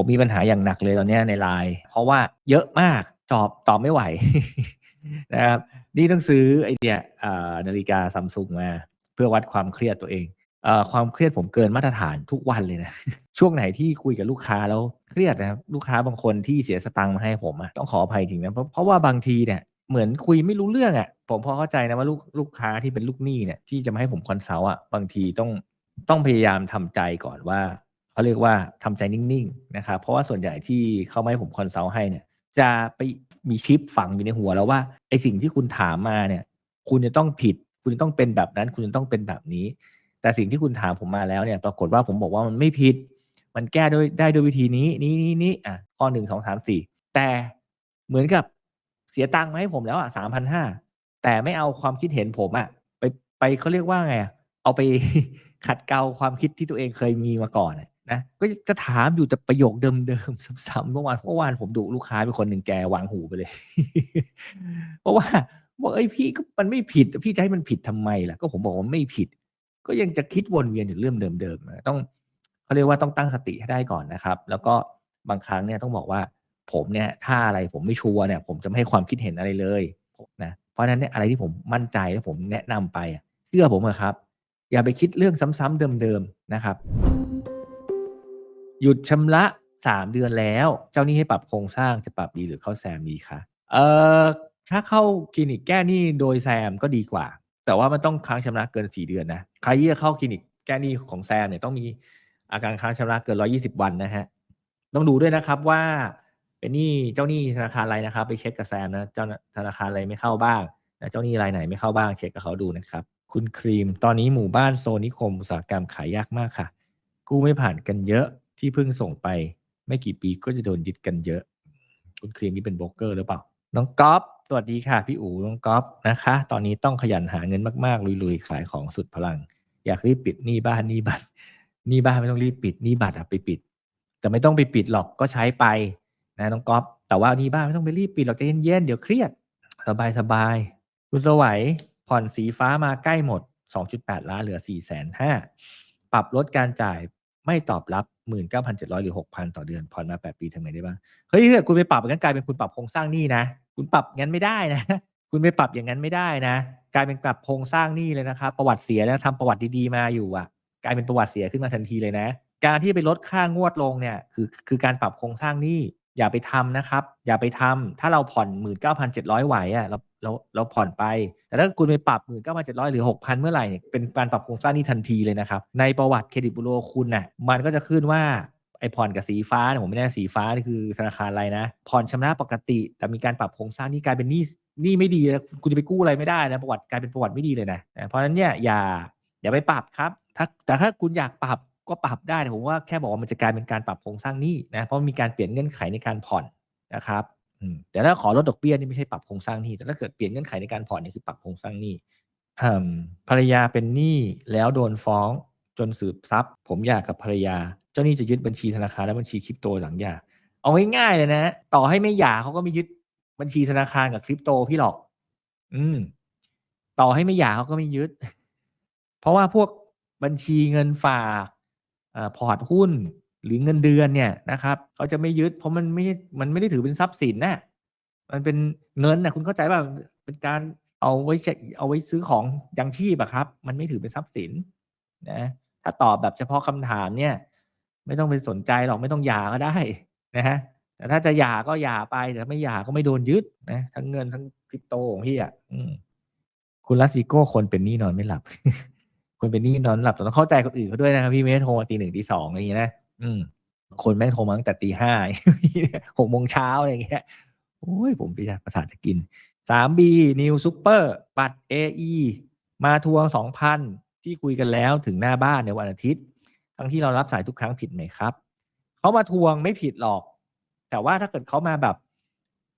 ผมมีปัญหาอย่างหนักเลยตอนนี้ในไลน์เพราะว่าเยอะมากตอบตอบไม่ไหวนะครับนี่ต้องซื้อไอเดียนาฬิกาซัมซุงมา เพื่อวัดความเครียดตัวเองเอความเครียดผมเกินมาตรฐานทุกวันเลยนะ ช่วงไหนที่คุยกับลูกค้าแล้วเครียดนะครับลูกค้าบางคนที่เสียสตังค์มาให้ผมอะต้องขออภัยจริงนะเพราะเพราะว่าบางทีเนี่ยเหมือนคุยไม่รู้เรื่องอะผมพอเข้าใจนะว่าลูกลูกค้าที่เป็นลูกหนี้เนี่ยที่จะมาให้ผมคอนซัลท์อะบางทีต้องต้องพยายามทำใจก่อนว่า เขาเรียกว่าทำใจนิ่งๆนะครับเพราะว่าส่วนใหญ่ที่เขามาให้ผมคอนซัลท์ให้เนี่ย จะไปมีชิปฝังอยู่ในหัวแล้วว่าไอสิ่งที่คุณถามมาเนี่ย คุณจะต้องผิด คุณจะต้องเป็นแบบนั้น คุณจะต้องเป็นแบบนี้ แต่สิ่งที่คุณถามผมมาแล้วเนี่ย ปรากฏว่าผมบอกว่ามันไม่ผิด มันแก้ด้วยได้ด้วยวิธีนี้นี้นี้นี้อะข้อหนึ่งสองสามสี่แต่เหมือนกับเสียตังค์มาให้ผมแล้วอะสามพันห้าแต่ไม่เอาความคิดเห็นผมอะไปไปเขาเรียกว่าไงอะเอาไปขัดเกลาความคิดที่ตัวเองเคยมีมาก่อนอะ นะก็จะถามอยู่แต่ประโยคเดิมๆซ้ำๆเมื่อวานเมื่อวานผมดุลูกค้าไปคนหนึ่งแกวางหูไปเลย เพราะว่าบอกเอ้ยพี่ก็มันไม่ผิดพี่จะให้มันผิดทำไมล่ะ ก็ผมบอกว่าไม่ผิด ก็ยังจะคิดวนเวียนอยู่เรื่องเดิมๆนะต้องเขาเรียกว่าต้องตั้งสติให้ได้ก่อนนะครับ แล้วก็บางครั้งเนี่ยต้องบอกว่าผมเนี่ยถ้าอะไรผมไม่ชัวร์เนี่ย ผมจะไม่ให้ความคิดเห็นอะไรเลยนะเพราะฉะนั้นเนี่ยอะไรที่ผมมั่นใจแล้วผมแนะนำไปเชื่อผมเถอะครับ อย่าไปคิดเรื่องซ้ำๆเดิมๆนะครับ หยุดชำระสามเดือนแล้ว เจ้าหนี้ให้ปรับโครงสร้างจะปรับดีหรือเข้าแซมดีคะเอ่อถ้าเข้าคลินิกแก้หนี้โดยแซมก็ดีกว่า แต่ว่ามันต้องค้างชำระเกินสี่เดือนนะใครที่จะเข้าคลินิกแก้หนี้ของแซมเนี่ยต้องมีอาการค้างชำระเกินร้อยี่สิบวันนะฮะต้องดูด้วยนะครับว่าเป็นหนี้เจ้าหนี้ธนาคารอะไรนะครับ ไปเช็คกับแซมนะเจ้าธนาคารอะไรไม่เข้าบ้างนะเจ้าหนี้รายไหนไม่เข้าบ้างเช็คกับเขาดูนะครับ คุณครีม ตอนนี้หมู่บ้านโซนนิคมอุตสาหกรรมขายยากมากค่ะ กู้ไม่ผ่านกันเยอะ ที่เพิ่งส่งไปไม่กี่ปีก็จะโดนยึดกันเยอะ คุณครีมนี่เป็นโบรกเกอร์หรือเปล่า น้องก๊อฟสวัสดีค่ะ พี่อู๋น้องก๊อฟนะคะ ตอนนี้ต้องขยันหาเงินมากๆ ลุยๆ ขายของสุดพลัง อยากรีบปิดหนี้บ้านหนี้บัตรหนี้บ้านไม่ต้องรีบปิดหนี้บัตรอะไปปิด แต่ไม่ต้องไปปิดหรอกก็ใช้ไปนะน้องก๊อฟแต่ว่าหนี้บ้านไม่ต้องไปรีบปิดหรอกใจเย็นๆเดี๋ยวเครียด สบายสบายๆคุณสวัยผ่อนสีฟ้ามาใกล้หมด 2.8 ล้านเหลือ4 5 0 0 0ปรับลดการจ่าย ไม่ตอบรับ 19,700 หรือ 6,000 ต่อเดือนผ่อนมา 8 ปีทำไงได้บ้างเฮ้ยเกิดคุณไปปรับงั้นกลายเป็นคุณปรับโครงสร้างหนี้นะ คุณปรับงั้นไม่ได้นะ คุณไปปรับอย่างนั้นไม่ได้นะ กลายเป็นปรับโครงสร้างหนี้เลยนะครับ ประวัติเสียแล้วทำประวัติดีๆมาอยู่อะ กลายเป็นประวัติเสียขึ้นมาทันทีเลยนะ การที่ไปลดค่างวดลงเนี่ยคือคือการปรับโครงสร้างหนี้ อย่าไปทำนะครับ อย่าไปทำถ้าเราผ่อน 19,700ไหวอะเราเราเราผ่อนไป แต่ถ้าคุณไปปรับ 19,700 หรือ 6,000 เมื่อไหร่เนี่ยเป็นการปรับโครงสร้างนี้ทันทีเลยนะครับ ในประวัติเครดิตบูโรคุณน่ะมันก็จะขึ้นว่าไอผ่อนกับสีฟ้าผมไม่แน่สีฟ้านี่คือธนาคารอะไรนะ ผ่อนชำระปกติ แต่มีการปรับโครงสร้างนี้กลายเป็นหนี้หนี้ไม่ดีแล้วคุณจะไปกู้อะไรไม่ได้นะประวัติกลายเป็นประวัติไม่ดีเลยนะนะเพราะฉะนั้นเนี่ยอย่าอย่าไปปรับครับถ้าแต่ถ้าคุณอยากปรับ ก็ปรับได้แต่ผมว่าแค่บอกว่ามันจะกลายเป็นการปรับโครงสร้างหนี้นะเพราะมีการเปลี่ยนเงื่อนไขในการผ่อนนะครับแต่ถ้าขอลดดอกเบี้ยนี่ไม่ใช่ปรับโครงสร้างหนี้แต่ถ้าเกิดเปลี่ยนเงื่อนไขในการผ่อนนี่คือปรับโครงสร้างหนี้ภรรยาเป็นหนี้แล้วโดนฟ้องจนสืบทรัพย์ ผมอยากกับภรรยา เจ้าหนี้จะยึดบัญชีธนาคารและบัญชีคริปโตหลังหย่าเอาง่ายๆเลยนะ ต่อให้ไม่หย่าเขาก็ไม่ยึดบัญชีธนาคารกับคริปโตพี่หรอก อืม ต่อให้ไม่หย่าเขาก็ไม่ยึด เพราะว่าพวกบัญชีเงินฝาก พอร์ตหุ้นหรือเงินเดือนเนี่ยนะครับเขาจะไม่ยึดเพราะมันไม่ มันไม่ได้ถือเป็นทรัพย์สินนะมันเป็นเงินนะคุณเข้าใจป่ะเป็นการเอาไว้ใช้เอาไว้ซื้อของยังชีพอะครับ มันไม่ถือเป็นทรัพย์สินนะถ้าตอบแบบเฉพาะคำถามเนี่ย ไม่ต้องไปสนใจหรอกไม่ต้องหย่าก็ได้นะฮะแต่ถ้าจะหย่าก็หย่าไปแต่ไม่หย่าก็ไม่โดนยึดนะทั้งเงินทั้งคริปโตของพี่อะคุณลัสซิโก้คนเป็นหนี้นอนไม่หลับ คนเป็นนี้นอนหลับแต่ต้องเข้าใจคนอื่นเขาด้วยนะครับพี่ไม่ได้โทรมาตีหนึ่งตีสองอะไรอย่างเงี้ยนะอืม คนแม่งโทรมาตั้งแต่ตีห้าหกโมงเช้าอะไรอย่างเงี้ยโอ้ยผมไปประสาทจะกินสามบีนิวซูเปอร์บัตรเอมาทวงสองพันที่คุยกันแล้วถึงหน้าบ้านในวันอาทิตย์ ทั้งที่เรารับสายทุกครั้งผิดไหมครับเขามาทวงไม่ผิดหรอก แต่ว่าถ้าเกิดเขามาแบบ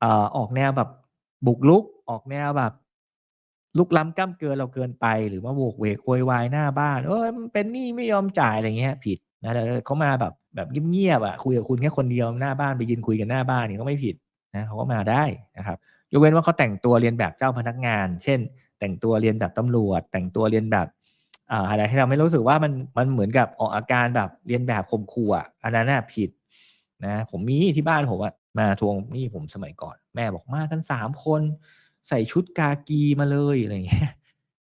เอ่อออกแนวแบบบุกลุกออกแนวแบบ ลุกล้ำก้ามเกินเราเกินไป หรือว่าโวกเวกโวยวายหน้าบ้านเออมันเป็นหนี้ไม่ยอมจ่ายอะไรเงี้ย ผิดนะแต่เขามาแบบแบบเงียบๆอะคุยกับคุณแค่คนเดียวหน้าบ้านไปยืนคุยกันหน้าบ้านนี่ก็ไม่ผิดนะเขาก็มาได้นะครับยกเว้นว่าเขาแต่งตัวเรียนแบบเจ้าพนักงาน เช่น แต่งตัวเรียนแบบตำรวจ แต่งตัวเรียนแบบอ่าอะไรให้เราไม่รู้สึกว่ามันมันเหมือนกับออกอาการแบบเรียนแบบข่มขู่อะอันนั้นน่ะผิดนะผมมีที่บ้านผมอะมาทวงหนี้ผมสมัยก่อน แม่บอกมากัน3คน ใส่ชุดกากีมาเลยอะไรเงี้ย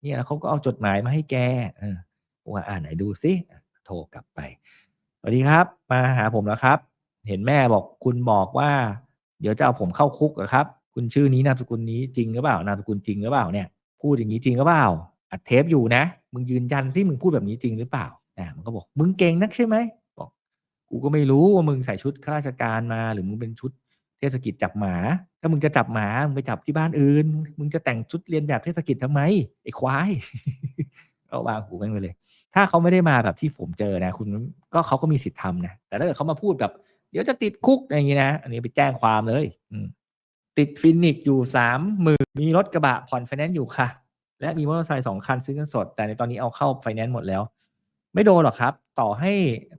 เนี่ยแล้วเขาก็เอาจดหมายมาให้แกว่าอ่าไหนดูซิโทรกลับไปสวัสดีครับ มาหาผมแล้วครับ เห็นแม่บอกคุณบอกว่า เดี๋ยวจะเอาผมเข้าคุกเหรอครับ คุณชื่อนี้นามสกุลนี้จริงหรือเปล่านามสกุลจริงหรือเปล่าเนี่ยพูดอย่างงี้จริงหรือเปล่าอัดเทปอยู่นะมึงยืนยันสิมึงพูดแบบนี้จริงหรือเปล่าอามันก็บอกมึงเก่งนักใช่ไหมบอกกูก็ไม่รู้ว่ามึงใส่ชุดข้าราชการมา หรือมึงเป็นชุด ทศกิจจับหมา ถ้ามึงจะจับหมา มึงไปจับที่บ้านอื่น มึงจะแต่งชุดเลียนแบบเทศกิจทำไม ไอ้ควายก็วางหูแม่งไปเลย ถ้าเขาไม่ได้มาแบบที่ผมเจอนะ คุณก็เขาก็มีสิทธิ์ทำนะ แต่ถ้าเกิดเขามาพูดแบบ เดี๋ยวจะติดคุกอย่างงี้นะ อันนี้ไปแจ้งความเลย อืติดฟินิกอยู่30,000มีรถกระบะผ่อนไฟแนนซ์อยู่ค่ะ และมีมอเตอร์ไซค์2คันซื้อเงินสด แต่ในตอนนี้เอาเข้าไฟแนนซ์หมดแล้ว ไม่โดนหรอกครับ ต่อให้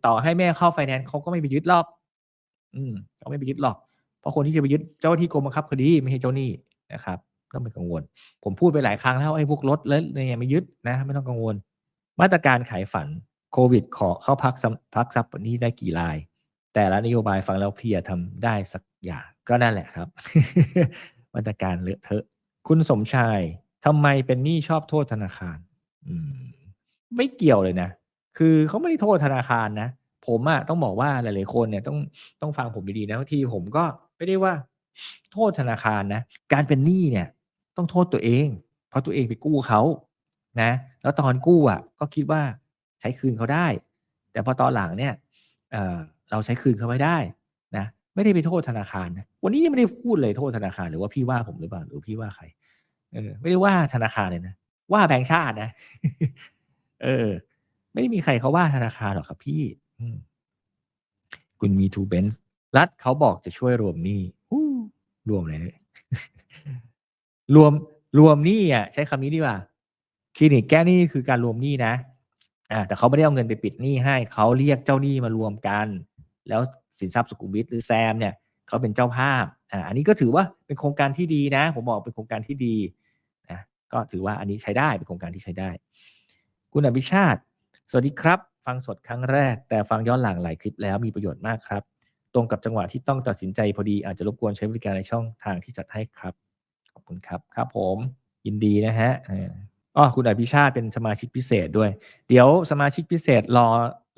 ต่อให้แม่เข้าไฟแนนซ์เขาก็ไม่ไปยึดหรอก อืมเขาไม่ไปยึดหรอก ราะคนที่จะไปยึดเจ้าที่กรมบังคับคดีไม่ใช่เจ้าหนี้นะครับต้องไปกังวล ผมพูดไปหลายครั้งแล้วไอ้พวกรถแล้วเนี่ยไม่ยึดนะไม่ต้องกังวล มาตรการขายฝันโควิดขอเข้าพักซัมพักทรัพย์นี้ได้กี่ราย แต่ละนโยบายฟังแล้วเพียทำได้สักอย่างก็นั่นแหละครับ มาตรการเลอะเทอะ คุณสมชายทำไมเป็นหนี้ชอบโทษธนาคาร อืม ไม่เกี่ยวเลยนะ คือเขาไม่ได้โทษธนาคารนะ ผมอะต้องบอกว่าหลายๆคนเนี่ยต้องต้องฟังผมดีๆนะบางทีผมก็ไม่ได้ว่า โทษธนาคารนะ การเป็นหนี้เนี่ย ต้องโทษตัวเอง เพราะตัวเองไปกู้เขานะ แล้วตอนกู้อะก็คิดว่าใช้คืนเขาได้ แต่พอตอนหลังเนี่ยเออเราใช้คืนเขาไม่ได้นะไม่ได้ไปโทษธนาคารนะวันนี้ยังไม่ได้พูดเลยโทษธนาคารหรือว่าพี่ว่าผมหรือเปล่าหรือพี่ว่าใคร เออ ไม่ได้ว่าธนาคารเลยนะว่าแบงก์ชาตินะ เออ ไม่ได้มีใครเขาว่าธนาคารหรอกครับพี่ อืมคุณ Me Too Benz รัฐเขาบอกจะช่วยรวมหนี้ฮู้รวมอะไรรวมรวมหนี้อะใช้คำนี้ดีกว่าคลินิกแก้หนี้คือการรวมหนี้นะอาแต่เขาไม่ได้เอาเงินไปปิดหนี้ให้เขาเรียกเจ้าหนี้มารวมกัน แล้วสินทรัพย์สุขุมวิทหรือแซมเนี่ยเขาเป็นเจ้าภาพอาอันนี้ก็ถือว่าเป็นโครงการที่ดีนะ ผมบอกเป็นโครงการที่ดีนะก็ถือว่าอันนี้ใช้ได้เป็นโครงการที่ใช้ได้ คุณอภิชาติ สวัสดีครับ ฟังสดครั้งแรก แต่ฟังย้อนหลังหลายคลิปแล้วมีประโยชน์มากครับ ตรงกับจังหวะที่ต้องตัดสินใจพอดีอาจจะรบกวนใช้บริการในช่องทางที่จัดให้ครับ ขอบคุณครับครับผมยินดีนะครับเอออ้อคุณอภิชาติเป็นสมาชิกพิเศษด้วย เดี๋ยวสมาชิกพิเศษรอ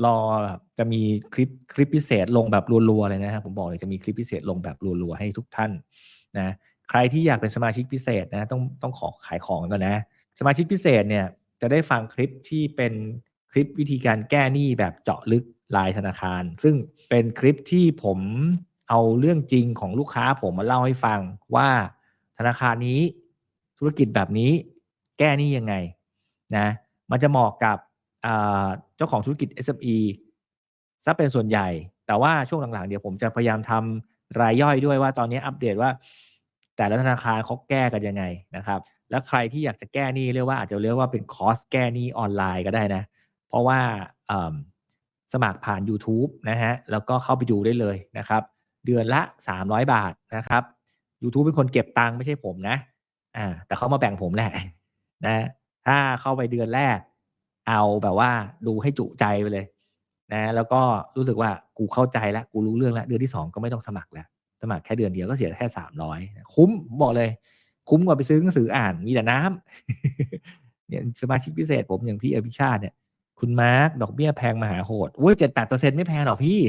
รอแบบจะมีคลิปคลิปพิเศษลงแบบรัวๆเลยนะครับผมบอกเลยจะมีคลิปพิเศษลงแบบรัวๆให้ทุกท่านนะใครที่อยากเป็นสมาชิกพิเศษนะต้องต้องขอขายของก่อนนะ สมาชิกพิเศษเนี่ยจะได้ฟังคลิปที่เป็น คลิปวิธีการแก้หนี้แบบเจาะลึกรายธนาคาร ซึ่งเป็นคลิปที่ผมเอาเรื่องจริงของลูกค้าผมมาเล่าให้ฟังว่าธนาคารนี้ธุรกิจแบบนี้แก้หนี้ยังไงนะมันจะเหมาะกับเจ้าของธุรกิจ SME เสียเป็นส่วนใหญ่ แต่ว่าช่วงหลังๆเดี๋ยวผมจะพยายามทำรายย่อยด้วยว่าตอนนี้อัปเดตว่า แต่ละธนาคารเขาแก้กันยังไงนะครับ แล้วใครที่อยากจะแก้หนี้เรียกว่าอาจจะเรียกว่าเป็นคอร์สแก้หนี้ออนไลน์ก็ได้นะ เพราะว่าสมัครผ่านยูทูบนะครับแล้วก็เข้าไปดูได้เลยนะครับ เดือนละ 300 บาทนะครับยูทูบเป็นคนเก็บตังค์ไม่ใช่ผมนะอาแต่เขามาแบ่งผมแหละนะถ้าเข้าไปเดือนแรก เอาแบบว่าดูให้จุใจไปเลยนะแล้วก็รู้สึกว่ากูเข้าใจแล้วกูรู้เรื่องแล้วเดือนที่ 2 ก็ไม่ต้องสมัครแล้วสมัครแค่เดือนเดียวก็เสียแค่300คุ้มผมบอกเลย คุ้มกว่าไปซื้อหนังสืออ่านมีแต่น้ำเนี่ยสมาชิกพิเศษผมอย่างพี่อภิชาติเนี่ย คุณมาร์คดอกเบี้ยแพงมหาโหดอุ๊ย7-8%ไม่แพงหรอกพี่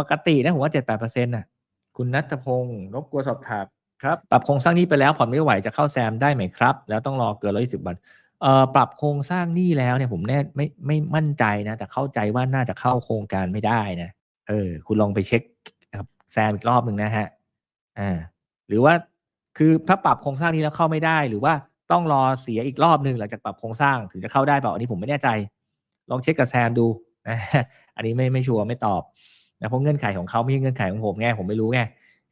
ปกตินะผมว่า7-8%น่ะ คุณณัฐพงษ์รบกวนสอบถามครับ ปรับโครงสร้างหนี้ไปแล้วผ่อนไม่ไหวจะเข้าแซมได้ไหมครับ แล้วต้องรอเกิน120วันเอ่อปรับโครงสร้างหนี้แล้วเนี่ยผมแน่ไม่ไม่มั่นใจนะ แต่เข้าใจว่าน่าจะเข้าโครงการไม่ได้นะเออ คุณลองไปเช็กกับแซมอีกรอบหนึ่งนะครับอาหรือว่าคือถ้าปรับโครงสร้างนี้แล้วเข้าไม่ได้ หรือว่าต้องรอเสียอีกรอบหนึ่งหลังจากปรับโครงสร้างถึงจะเข้าได้เปล่าอันนี้ผมไม่แน่ใจ ลองเช็กกับแซมดูนะอันนี้ไม่ไม่ชัวร์ไม่ตอบนะเพราะเงื่อนไขของเขาไม่ใช่เงื่อนไขของผมไงผมไม่รู้ไง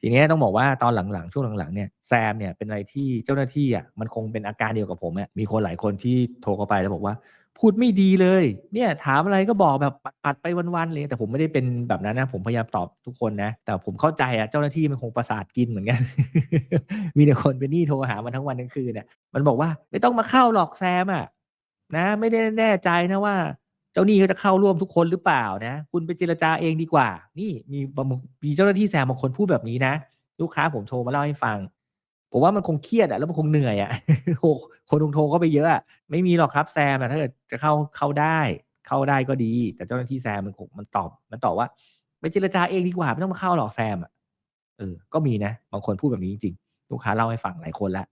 ทีเนี้ยต้องบอกว่าตอนหลังๆช่วงหลังๆเนี่ยแซมเนี่ยเป็นอะไรที่เจ้าหน้าที่อะมันคงเป็นอาการเดียวกับผมอะมีคนหลายคนที่โทรเข้าไปแล้วบอกว่า พูดไม่ดีเลย เนี่ยถามอะไรก็บอกแบบปัดไปวันๆเงี้ยแต่ผมไม่ได้เป็นแบบนั้นนะผมพยายามตอบทุกคนนะ แต่ผมเข้าใจอะเจ้าหน้าที่มันคงประสาทกินเหมือนกัน มีแต่คนเป็นหนี้โทรหามันทั้งวันทั้งคืนอะมันบอกว่า"ไม่ต้องมาเข้าหรอกแซมอะนะ ไม่ได้แน่ใจนะว่า เจ้าหนี้เขาจะเข้าร่วมทุกคนหรือเปล่านะ คุณไปเจรจาเองดีกว่า นี่มีบางมีเจ้าหน้าที่แซมบางคนพูดแบบนี้นะ ลูกค้าผมโทรมาเล่าให้ฟัง ผมว่ามันคงเครียดอะแล้วมันคงเหนื่อยอะโอ้คนคงโทรเข้าไปเยอะอะไม่มีหรอกครับแซมอะถ้าเกิดจะเข้าเข้าได้ เข้าได้ก็ดี แต่เจ้าหน้าที่แซมมันคงมันตอบ มันตอบว่าไปเจรจาเองดีกว่าไม่ต้องมาเข้าหรอกแซมอะเออ ก็มีนะ บางคนพูดแบบนี้จริงๆลูกค้าเล่าให้ฟังหลายคนล้ว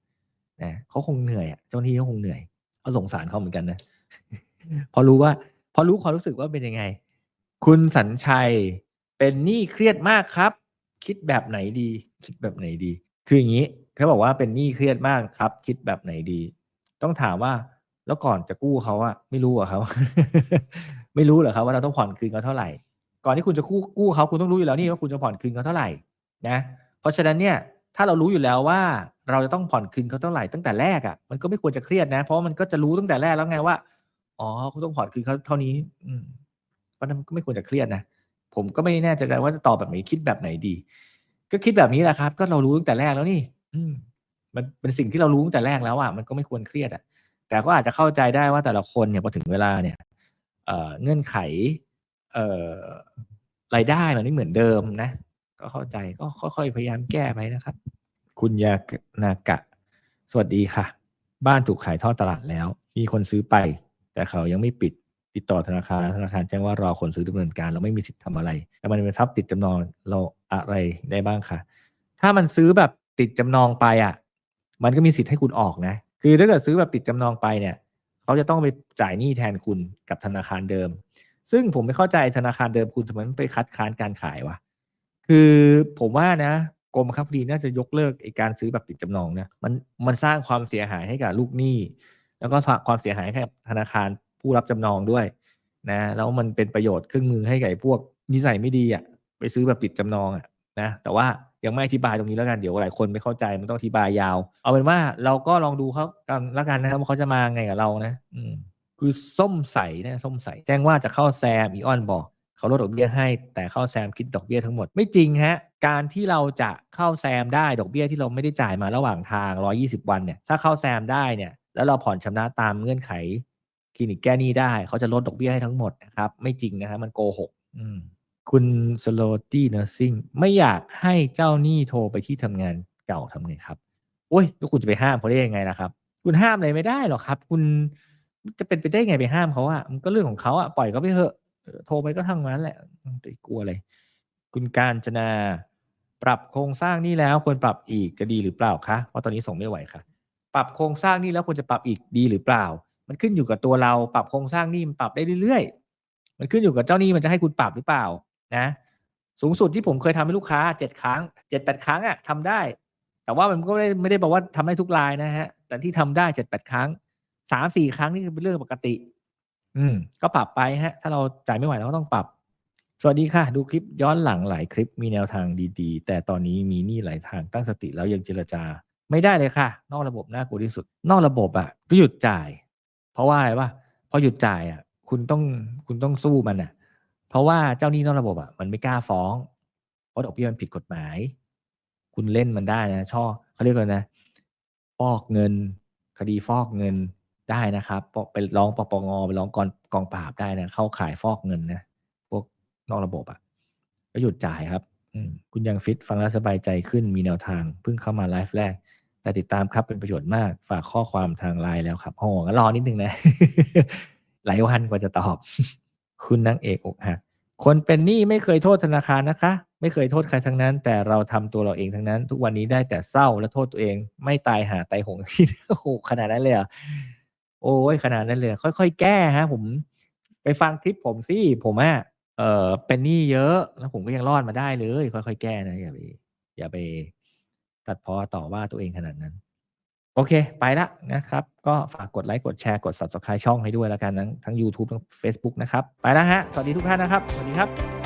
นะเขาคงเหนื่อยอะเจ้าหน้าที่เขาคงเหนื่อยก็สงสารเขาเหมือนกันนะพอรู้ว่า พอรู้ความรู้สึกว่าเป็นยังไง คุณสัญชัยเป็นหนี้เครียดมากครับ คิดแบบไหนดี คิดแบบไหนดี คืออย่างนี้เขาบอกว่าเป็นหนี้เครียดมากครับ คิดแบบไหนดี ต้องถามว่าแล้วก่อนจะกู้เขาอะไม่รู้อะครับไม่รู้เหรอครับว่าเราต้องผ่อนคืนเขาเท่าไหร่ ก่อนที่คุณจะกู้กู้เขาคุณต้องรู้อยู่แล้วนี่ว่าคุณจะผ่อนคืนเขาเท่าไหร่นะ เพราะฉะนั้นเนี่ยถ้าเรารู้อยู่แล้วว่าเราจะต้องผ่อนคืนเขาเท่าไหร่ตั้งแต่แรกอะมันก็ไม่ควรจะเครียดนะ เพราะมันก็จะรู้ตั้งแต่แรกแล้วไงว่า อ๋อเขาต้องผ่อนคืนเขาเท่านี้ อืมเพราะนั้นก็ไม่ควรจะเครียดนะผมก็ไม่แน่ใจว่าจะตอบแบบไหนคิดแบบไหนดี ก็คิดแบบนี้แหละครับ ก็เรารู้ตั้งแต่แรกแล้วนี่ อืม มันเป็นสิ่งที่เรารู้ตั้งแต่แรกแล้วอะมันก็ไม่ควรเครียดอะ แต่ก็อาจจะเข้าใจได้ว่าแต่ละคนเนี่ยพอถึงเวลาเนี่ยเอ่อเงื่อนไข เอ่อรายได้มันไม่เหมือนเดิมนะก็เข้าใจก็ค่อยๆพยายามแก้ไปนะครับ คุณยานากะ สวัสดีค่ะ บ้านถูกขายทอดตลาดแล้ว มีคนซื้อไป แต่เขายังไม่ปิดติดต่อธนาคารธนาคารแจ้งว่ารอคนซื้อดำเนินการเราไม่มีสิทธิ์ทำอะไรแต่มันเป็นทรัพย์ติดจำนองเราอะไรได้บ้างคะถ้ามันซื้อแบบติดจำนองไปอะ มันก็มีสิทธิ์ให้คุณออกนะ คือถ้าเกิดซื้อแบบติดจำนองไปเนี่ย เขาจะต้องไปจ่ายหนี้แทนคุณกับธนาคารเดิม ซึ่งผมไม่เข้าใจธนาคารเดิมคุณทำไมไม่ไปคัดค้านการขายวะคือผมว่านะกรมคับดีน่าจะยกเลิกไอการซื้อแบบติดจำนองนะมันมันสร้างความเสียหายให้กับลูกหนี้ แล้วก็ความเสียหายให้กับธนาคารผู้รับจำนองด้วยนะแล้วมันเป็นประโยชน์เครื่องมือให้กับพวกนิสัยไม่ดีอะไปซื้อแบบติดจำนองอะนะแต่ว่ายังไม่อธิบายตรงนี้แล้วกันเดี๋ยวหลายคนไม่เข้าใจมันต้องอธิบายยาว เอาเป็นว่าเราก็ลองดูเขากันแล้วกันนะครับว่าเขาจะมาไงกับเรานะอืมคือส้มใสนะส้มใส แจ้งว่าจะเข้าแซมอีออนบอกเขาลดดอกเบี้ยให้ แต่เข้าแซมคิดดอกเบี้ยทั้งหมดไม่จริงฮะการที่เราจะเข้าแซมได้ดอกเบี้ยที่เราไม่ได้จ่ายมาระหว่างทาง 120 วันเนี่ยถ้าเข้าแซมได้เนี่ย แล้วเราผ่อนชำระตามเงื่อนไขคลินิกแก้หนี้ได้ เขาจะลดดอกเบี้ยให้ทั้งหมดนะครับ ไม่จริงนะครับมันโกหกคุณสโลตี้เนอร์ซิ่งไม่อยากให้เจ้าหนี้โทรไปที่ทำงานเก่าทำไงครับโอ้ยแล้วคุณจะไปห้ามเขาได้ยังไงนะครับ คุณห้ามอะไรไม่ได้หรอกครับ คุณจะเป็นไปได้ไงไปห้ามเขาอะมันก็เรื่องของเขาอะปล่อยเขาไปเถอะโทรไปก็ทั้งนั้นแหละไปกลัวอะไรคุณการจนาปรับโครงสร้างนี่แล้วควรปรับอีกจะดีหรือเปล่าคะเพราะตอนนี้ส่งไม่ไหวค่ะ ปรับโครงสร้างนี่แล้วควรจะปรับอีกดีหรือเปล่า มันขึ้นอยู่กับตัวเราปรับโครงสร้างนี่มันปรับได้เรื่อยๆ มันขึ้นอยู่กับเจ้านี้มันจะให้คุณปรับหรือเปล่านะสูงสุดที่ผมเคยทำให้ลูกค้าเจ็ดครั้งเจ็ดแปดครั้งอะทำได้ แต่ว่ามันก็ไม่ได้ไม่ได้บอกว่าทำได้ทุกรายนะฮะ แต่ที่ทำได้เจ็ดแปดครั้งสามสี่ครั้งนี่คือเป็นเรื่องปกติ อืม ก็ปรับไปฮะ ถ้าเราจ่ายไม่ไหวเราก็ต้องปรับ สวัสดีค่ะ ดูคลิปย้อนหลังหลายคลิปมีแนวทางดีๆ แต่ตอนนี้มีหนี้หลายทางตั้งสติแล้วยังเจรจา ไม่ได้เลยค่ะ นอกระบบน่ากลัวที่สุด นอกระบบอะก็หยุดจ่าย เพราะว่าอะไรวะพอหยุดจ่ายอะ คุณต้องคุณต้องสู้มันอะ เพราะว่าเจ้าหนี้นอกระบบอะมันไม่กล้าฟ้องเพราะดอกเบี้ยมันผิดกฎหมาย คุณเล่นมันได้นะช่อเขาเรียกกันนะฟอกเงิน คดีฟอกเงินได้นะครับไปร้องปปงไปร้องกองกองปราบได้นะเข้าขายฟอกเงินนะพวกนอกระบบอะก็หยุดจ่ายครับคุณยังฟิตฟังแล้วสบายใจขึ้นมีแนวทางเพิ่งเข้ามาไลฟ์แรก แต่ติดตามครับเป็นประโยชน์มากฝากข้อความทางไลน์แล้วครับโอ้งั้นรอนิดนึงนะ หลายวันกว่าจะตอบ คุณนางเอกอกหักคนเป็นหนี้ไม่เคยโทษธนาคารนะคะ ไม่เคยโทษใครทั้งนั้น แต่เราทำตัวเราเองทั้งนั้น ทุกวันนี้ได้แต่เศร้าและโทษตัวเอง ไม่ตายหาตายหงที่โอ้โหขนาดนั้นเลยอะโอ้ยขนาดนั้นเลยค่อยๆ แก้ฮะ ผม ไปฟังคลิปผมสิผมอะเออเป็นหนี้เยอะ แล้วผมก็ยังรอดมาได้เลย ค่อยๆ แก้นะอย่าไปอย่าไป ตัดพอต่อว่าตัวเองขนาดนั้น โอเค ไปละนะครับ ก็ฝากกดไลค์กดแชร์กด subscribe ช่องให้ด้วยแล้วกันทั้งทั้ง YouTube ทั้ง Facebook นะครับ ไปแล้วฮะ สวัสดีทุกท่านนะครับ สวัสดีครับ